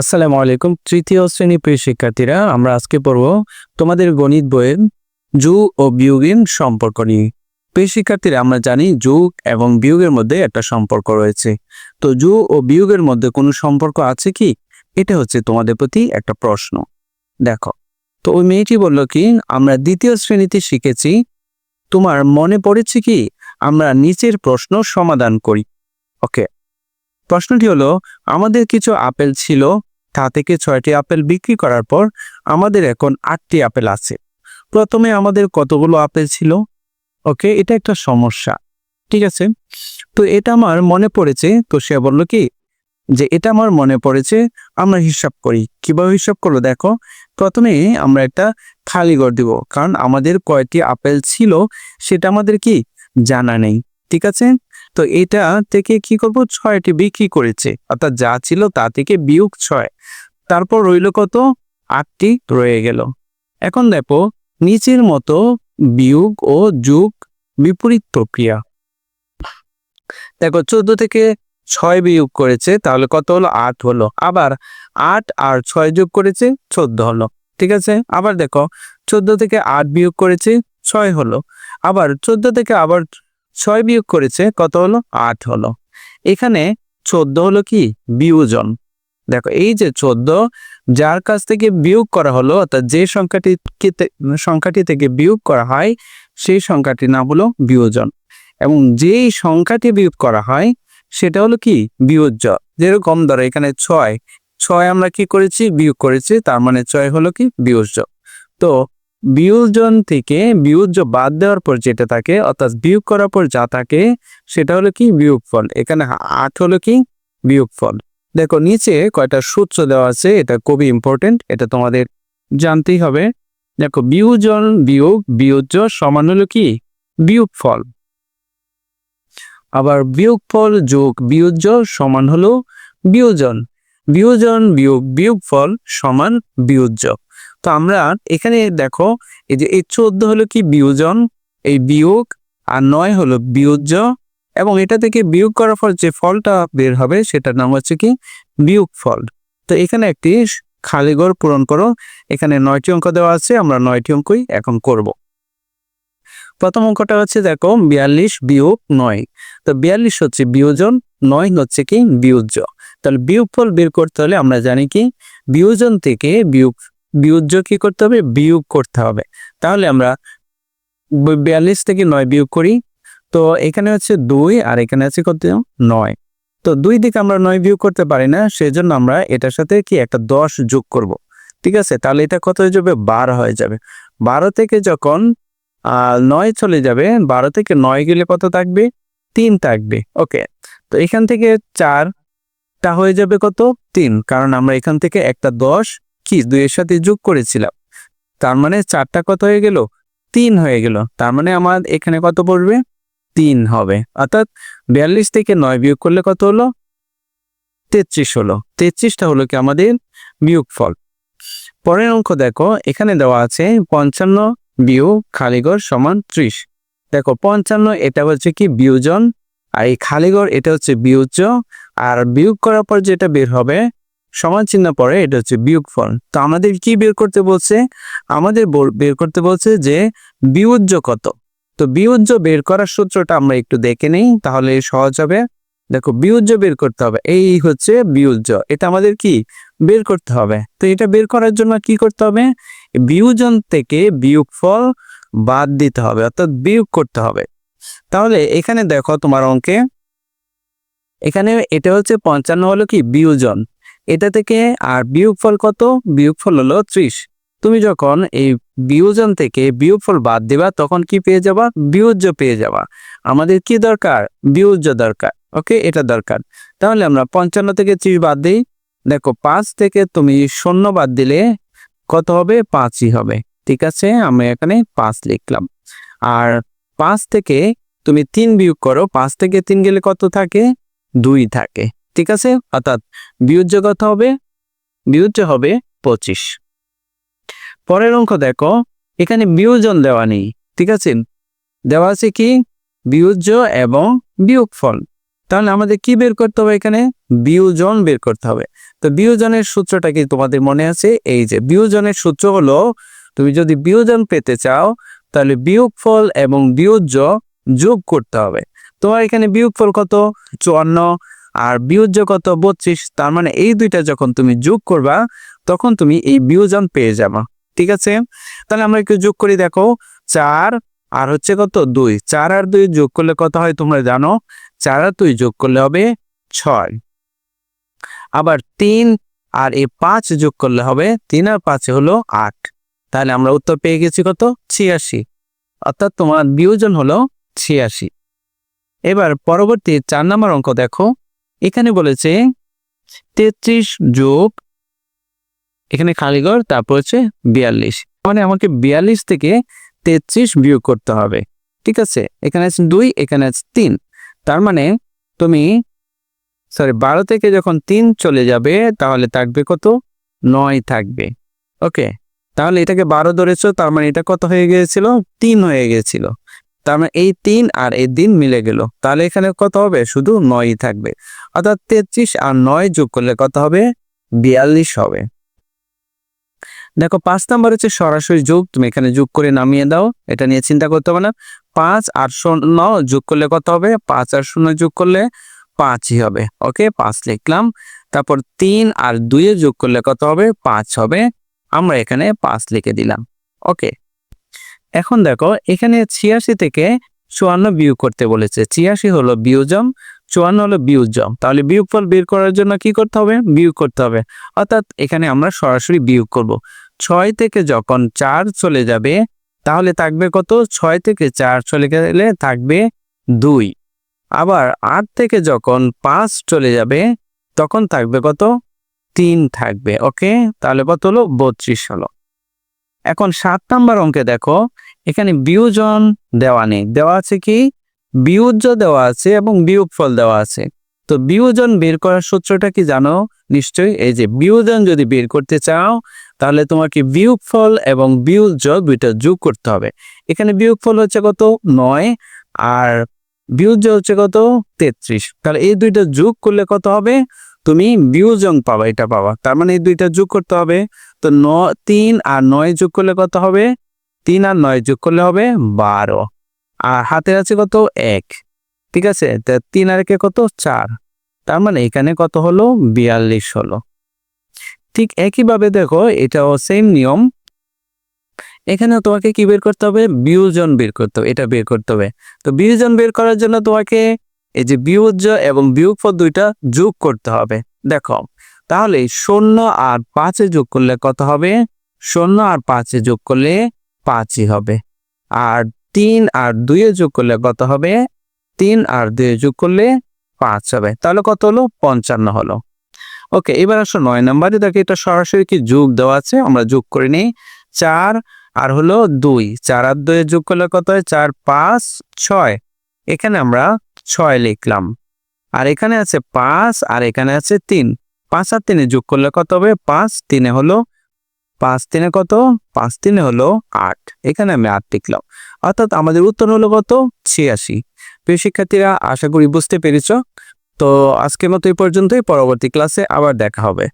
আসসালামু আলাইকুম। তৃতীয় শ্রেণি প্রিয় শিক্ষার্থীরা, আমরা আজকে পড়ব তোমাদের গণিত বইয়ের যোগ ও বিয়োগের সম্পর্ক নিয়ে। প্রিয় শিক্ষার্থীরা, আমরা জানি যোগ এবং বিয়োগের মধ্যে একটা সম্পর্ক রয়েছে। তো যোগ ও বিয়োগের মধ্যে কোনো সম্পর্ক আছে কি? এটা হচ্ছে তোমাদের প্রতি একটা প্রশ্ন। দেখো, তো ওই মেয়েটি বলল কি, আমরা দ্বিতীয় শ্রেণীতে শিখেছি, তোমার মনে পড়েছে কি? আমরা নিচের প্রশ্ন সমাধান করি। ওকে, প্রশ্নটি হলো, আমাদের কিছু আপেল ছিল তা থেকে ছয়টি আপেল বিক্রি করার পর আমাদের এখন আটটি আপেল আছে। প্রথমে আমাদের কতগুলো আপেল ছিল? ওকে, এটা একটা সমস্যা, ঠিক আছে? তো এটা আমার মনে পড়েছে, তো সে বলল কি, যে এটা আমার মনে পড়েছে, আমরা হিসাব করি। কীভাবে হিসাব করল দেখো, প্রথমে আমরা একটা খালি ঘর দিব, কারণ আমাদের কয়টি আপেল ছিল, সেটা আমাদের কি জানা নেই, ঠিক আছে? তো এটা থেকে কি করব? ছয়টি বিক্রি করেছে। অর্থাৎ যা ছিল তা থেকে বিয়োগ ছয়। তারপর রইল কত? আটটি রয়ে গেল। এখন দেখো, নিচের মতো বিয়োগ ও যোগ বিপরীত প্রক্রিয়া। দেখো, চোদ্দ থেকে ছয় বিয়োগ করেছে, তাহলে কত হলো? আট হলো। আবার আট আর ছয় যোগ করেছে, চোদ্দ হলো। ঠিক আছে? আবার দেখো, চোদ্দ থেকে আট বিয়োগ করেছে, ছয় হলো। আবার চোদ্দ থেকে আবার ছয় বিয়োগ করেছে কত হলো? আট হলো। এখানে চোদ্দ হলো কি? বিয়োজন। দেখো, এই যে চোদ্দ, যার কাছ থেকে বিয়োগ করা হলো, অর্থাৎ যে সংখ্যাটি সংখ্যাটি থেকে বিয়োগ করা হয়, সেই সংখ্যাটির নাম হলো বিয়োজন। এবং যেই সংখ্যাটি বিয়োগ করা হয়, সেটা হলো কি? বিয়োজ্য। যেরকম ধরো, এখানে ছয়। ছয় আমরা কি করেছি? বিয়োগ করেছি, তার মানে ছয় হলো কি? বিয়োজ্য। তো বিয়োজন থেকে বিয়োজ্য বাদ দেওয়ার পর যেটা থাকে, অর্থাৎ বিয়োগ করার পর যা থাকে, সেটা হলো কি? বিয়োগফল। এখানে আট হলো কি? বিয়োগফল। দেখো, নিচে কয়টা সূত্র দেওয়া আছে, এটা খুবই ইম্পর্টেন্ট এটা তোমাদের জানতেই হবে। দেখো, বিয়োজন বিয়োগ বিয়োজ্য সমান হলো কি? বিয়োগফল। আবার বিয়োগফল যোগ বিয়োজ্য সমান হলো বিয়োজন। বিয়োজন বিয়োগ বিয়োগফল সমান বিয়োজ্য। তো আমরা এখানে দেখো, এই যে এই চোদ্দ হলো কি বিয়োজন, এই বিয়োগ আর নয় হলো বিয়োজ্য এবং এটা থেকে বিয়োগ করার ফল যে ফলটা বের হবে সেটার নাম হচ্ছে কি বিয়োগ ফল তো এখানে একটি খালি ঘর পূরণ করো, এখানে নয়টি অঙ্ক দেওয়া আছে, আমরা নয়টি অঙ্কই এখন করব। প্রথম অঙ্কটা হচ্ছে দেখো বিয়াল্লিশ বিয়োগ নয়, তো বিয়াল্লিশ হচ্ছে বিয়োজন, নয় হচ্ছে কি বিয়োজ্য। তাহলে বিয়োগ ফল বের করতে হলে আমরা জানি কি বিয়োজন থেকে বিয়োগ বিয়োজ্য কি করতে হবে? বিয়োগ করতে হবে। তাহলে আমরা বিয়াল্লিশ থেকে নয় বিয়োগ করি। তো এখানে হচ্ছে দুই আর এখানে আছে কত? নয়। তো দুই দিকে আমরা নয় বিয়োগ করতে পারি না, সেজন্য আমরা এটার সাথে কি একটা দশ যোগ করব। ঠিক আছে? তাহলে এটা কত হয়ে যাবে? বারো হয়ে যাবে। বারো থেকে যখন নয় চলে যাবে, বারো থেকে নয় গেলে কত থাকবে? তিন থাকবে। ওকে। তো এখান থেকে চারটা হয়ে যাবে কত? তিন। কারণ আমরা এখান থেকে একটা দশ কি দুইয়ের সাথে যোগ করেছিলাম? তার মানে চারটা কত হয়ে গেল? তিন হয়ে গেল। তার মানে আমার এখানে কত পড়বে? তিন হবে। অর্থাৎ বিয়াল্লিশ থেকে নয় বিয়োগ করলে কত হলো? তেত্রিশ হলো। তেত্রিশটা হলো কি আমাদের বিয়োগ ফল পরের অঙ্ক দেখো, এখানে দেওয়া আছে পঞ্চান্ন বিয়োগ খালিগড় সমান ত্রিশ। দেখো, পঞ্চান্ন এটা হচ্ছে কি বিয়োজন, আর এই খালিগড় এটা হচ্ছে বিয়োজ্য, আর বিয়োগ করার পর যেটা বের হবে সমান চিহ্ন পরে এটা হচ্ছে বিয়োগফল তো আমাদের কি বের করতে বলছে? আমাদের বের করতে বলছে যে বিয়োজ্য কত? তো বিয়োজ্য বের করার সূত্রটা আমরা একটু দেখে নেই, তাহলে সহজ হবে। দেখো, বিয়োজ্য বের করতে হবে। এই হচ্ছে বিয়োজ্য। এটা আমাদের কি? বের করতে হবে। তো এটা বের করার জন্য কি করতে হবে? বিয়োজন থেকে বিয়োগফল বাদ দিতে হবে, অর্থাৎ বিয়োগ করতে হবে। তাহলে এখানে দেখো তোমার অঙ্কে। এখানে এটা হচ্ছে পঞ্চান্ন হলো কি? বিয়োজন। এটা থেকে আর বিয়োগফল কত? বিয়োগফল হলো ত্রিশ। তুমি যখন এই বিয়োজন থেকে বিয়োগফল বাদ দিবা, তখন কি পেয়ে যাবা? বিয়োজ্য পেয়ে যাবা। আমাদের কি দরকার? বিয়োজ্য দরকার। ওকে? এটা দরকার। তাহলে আমরা পঞ্চান্ন থেকে ত্রিশ বাদ দিই। দেখো, পাঁচ থেকে তুমি শূন্য বাদ দিলে কত হবে? পাঁচই হবে। ঠিক আছে? আমি এখানে পাঁচ লিখলাম। আর পাঁচ থেকে তুমি তিন বিয়োগ করো। পাঁচ থেকে তিন গেলে কত থাকে? দুই থাকে। ঠিক আছে? অর্থাৎ বিয়োজ্য কত হবে? বিয়োজ্য হবে পঁচিশ। পরের অঙ্ক দেখো, এখানে বিয়োজন দেওয়া নেই, ঠিক আছে? দেওয়া আছে কি? বিয়োজ্য এবং বিয়োগফল। তাহলে আমাদের কি বের করতে হবে এখানে? বিয়োজন বের করতে হবে। তো বিয়োজনের সূত্রটা কি তোমাদের মনে আছে? এই যে, বিয়োজনের সূত্র হলো, তুমি যদি বিয়োজন পেতে চাও, তাহলে বিয়োগফল এবং বিয়োজ্য যোগ করতে হবে। তোমার এখানে বিয়োগফল কত? চুয়ান্ন। আর বিয়োজ্য কত বত্রিশ, তার মানে এই দুইটা যখন তুমি যোগ করবা, তখন তুমি এই বিয়োজন পেয়ে যাবা, ঠিক আছে? তাহলে আমরা একটু যোগ করি, দেখো, চার আর হচ্ছে কত? দুই। চার আর দুই যোগ করলে কত হয় তোমরা জানো? চার আর দুই যোগ করলে হবে ছয়। আবার তিন আর এই পাঁচ যোগ করলে হবে, তিন আর পাঁচে হলো আট। তাহলে আমরা উত্তর পেয়ে গেছি কত? ছিয়াশি। অর্থাৎ তোমার বিয়োজন হলো ছিয়াশি। এবার পরবর্তী চার নম্বর অঙ্ক দেখো। এখানে বলেছে তেত্রিশ যোগ, এখানে খালিগড় তারপর হচ্ছে বিয়াল্লিশ। মানে আমাকে বিয়াল্লিশ থেকে তেত্রিশ বিয়োগ করতে হবে, ঠিক আছে? এখানে আছে দুই, এখানে আছে তিন। তার মানে তুমি সরি বারো থেকে যখন তিন চলে যাবে, তাহলে থাকবে কত? নয় থাকবে ওকে তাহলে এটাকে বারো ধরেছো, তার মানে এটা কত হয়ে গিয়েছিল? তিন হয়ে গিয়েছিল। তার মানে এই তিন আর এই দিন মিলে গেল। তাহলে এখানে কত হবে? শুধু নয়ই থাকবে। অর্থাৎ তেত্রিশ আর নয় যোগ করলে কত হবে? বিয়াল্লিশ হবে। দেখো, পাঁচ নাম্বার হচ্ছে সরাসরি যোগ। তুমি এখানে যোগ করে নামিয়ে দাও। এটা নিয়ে চিন্তা করতে হবে না। পাঁচ আর শূন্য যোগ করলে কত হবে? পাঁচ আর শূন্য যোগ করলে পাঁচই হবে। ওকে, পাঁচ লিখলাম। তারপর তিন আর দুইয়ে যোগ করলে কত হবে? পাঁচ হবে। আমরা এখানে পাঁচ লিখে দিলাম। ওকে এখন দেখো, এখানে ছিয়াশি থেকে চুয়ান্ন বিয়োগ করতে বলেছে। ছিয়াশি হলো বিয়োজম চুয়ান্ন হলো বিয়োজম তাহলে বিয়োগফল বের করার জন্য কি করতে হবে? বিয়োগ করতে হবে। অর্থাৎ এখানে আমরা সরাসরি বিয়োগ করব। ছয় থেকে যখন চার চলে যাবে, তাহলে থাকবে কত? ছয় থেকে চার চলে গেলে থাকবে দুই। আবার আট থেকে যখন পাঁচ চলে যাবে, তখন থাকবে কত? তিন থাকবে। ওকে? তাহলে কত হলো? বত্রিশ হলো। এখন সাত নাম্বার অঙ্কে দেখো এখানে বিয়োজন দেওয়া নেই। দেওয়া আছে কি? বিয়োজ্য দেওয়া আছে এবং বিয়োগফল দেওয়া আছে। তো বিয়োজন বের করার সূত্রটা কি জানো? নিশ্চয়ই? এই যে বিয়োজন যদি বের করতে চাও, তাহলে তোমাকে বিয়োগফল এবং বিয়োজ্য দুইটা যোগ করতে হবে। এখানে বিয়োগফল হচ্ছে কত? নয়। আর বিয়োজ্য হচ্ছে কত? তেত্রিশ। তাহলে এই দুইটা যোগ করলে কত হবে? তুমি বিয়োজন পাবা, এটা পাবা। তার মানে এই দুইটা যোগ করতে হবে। তো ন, তিন আর নয় যোগ করলে কত হবে? তিন আর নয় যোগ করলে হবে বারো। আর হাতে আছে কত? এক। ঠিক আছে? তা তিন আর একে কত? চার। তার মানে এখানে কত হলো? বিয়াল্লিশ হলো। ঠিক একইভাবে দেখো, এটাও সেম নিয়ম। এখানে তোমাকে কি বের করতে হবে? বিয়োজন বের করতে হবে। এটা বের করতে হবে। তো বিয়োজন বের করার জন্য তোমাকে এই যে বিয়োজ্য এবং বিয়োগফল দুইটা যোগ করতে হবে। দেখো, তাহলে শূন্য আর পাঁচে যোগ করলে কত হবে? শূন্য আর পাঁচে যোগ করলে পাঁচই হবে। আর তিন আর দুইয়ে যোগ করলে কত হবে? তিন আর দুইয়ে যোগ করলে পাঁচ হবে। তাহলে কত হলো? পঞ্চান্ন হলো। ওকে, এবার আসো নয় নাম্বারে। দেখো এটা সরাসরি কি যোগ দেওয়া আছে? আমরা যোগ করে নিই। চার আর হলো দুই। চার আর দুয়ে যোগ করলে কত হয়? চার, পাঁচ, ছয়। এখানে আমরা ছয় লিখলাম। আর এখানে আছে পাঁচ আর এখানে আছে তিন। পাঁচ আর তিনে যোগ করলে কত হবে? পাঁচ। তিনে হলো পাঁচ তিনে কত? পাঁচ তিনে হলো আট। এখানে আমি আট লিখলাম। অর্থাৎ আমাদের উত্তর হলো কত? ছিয়াশি। প্রিয় শিক্ষার্থীরা, আশা করি বুঝতে পেরেছ। তো আজকের মতো এই পর্যন্তই। পরবর্তী ক্লাসে আবার দেখা হবে।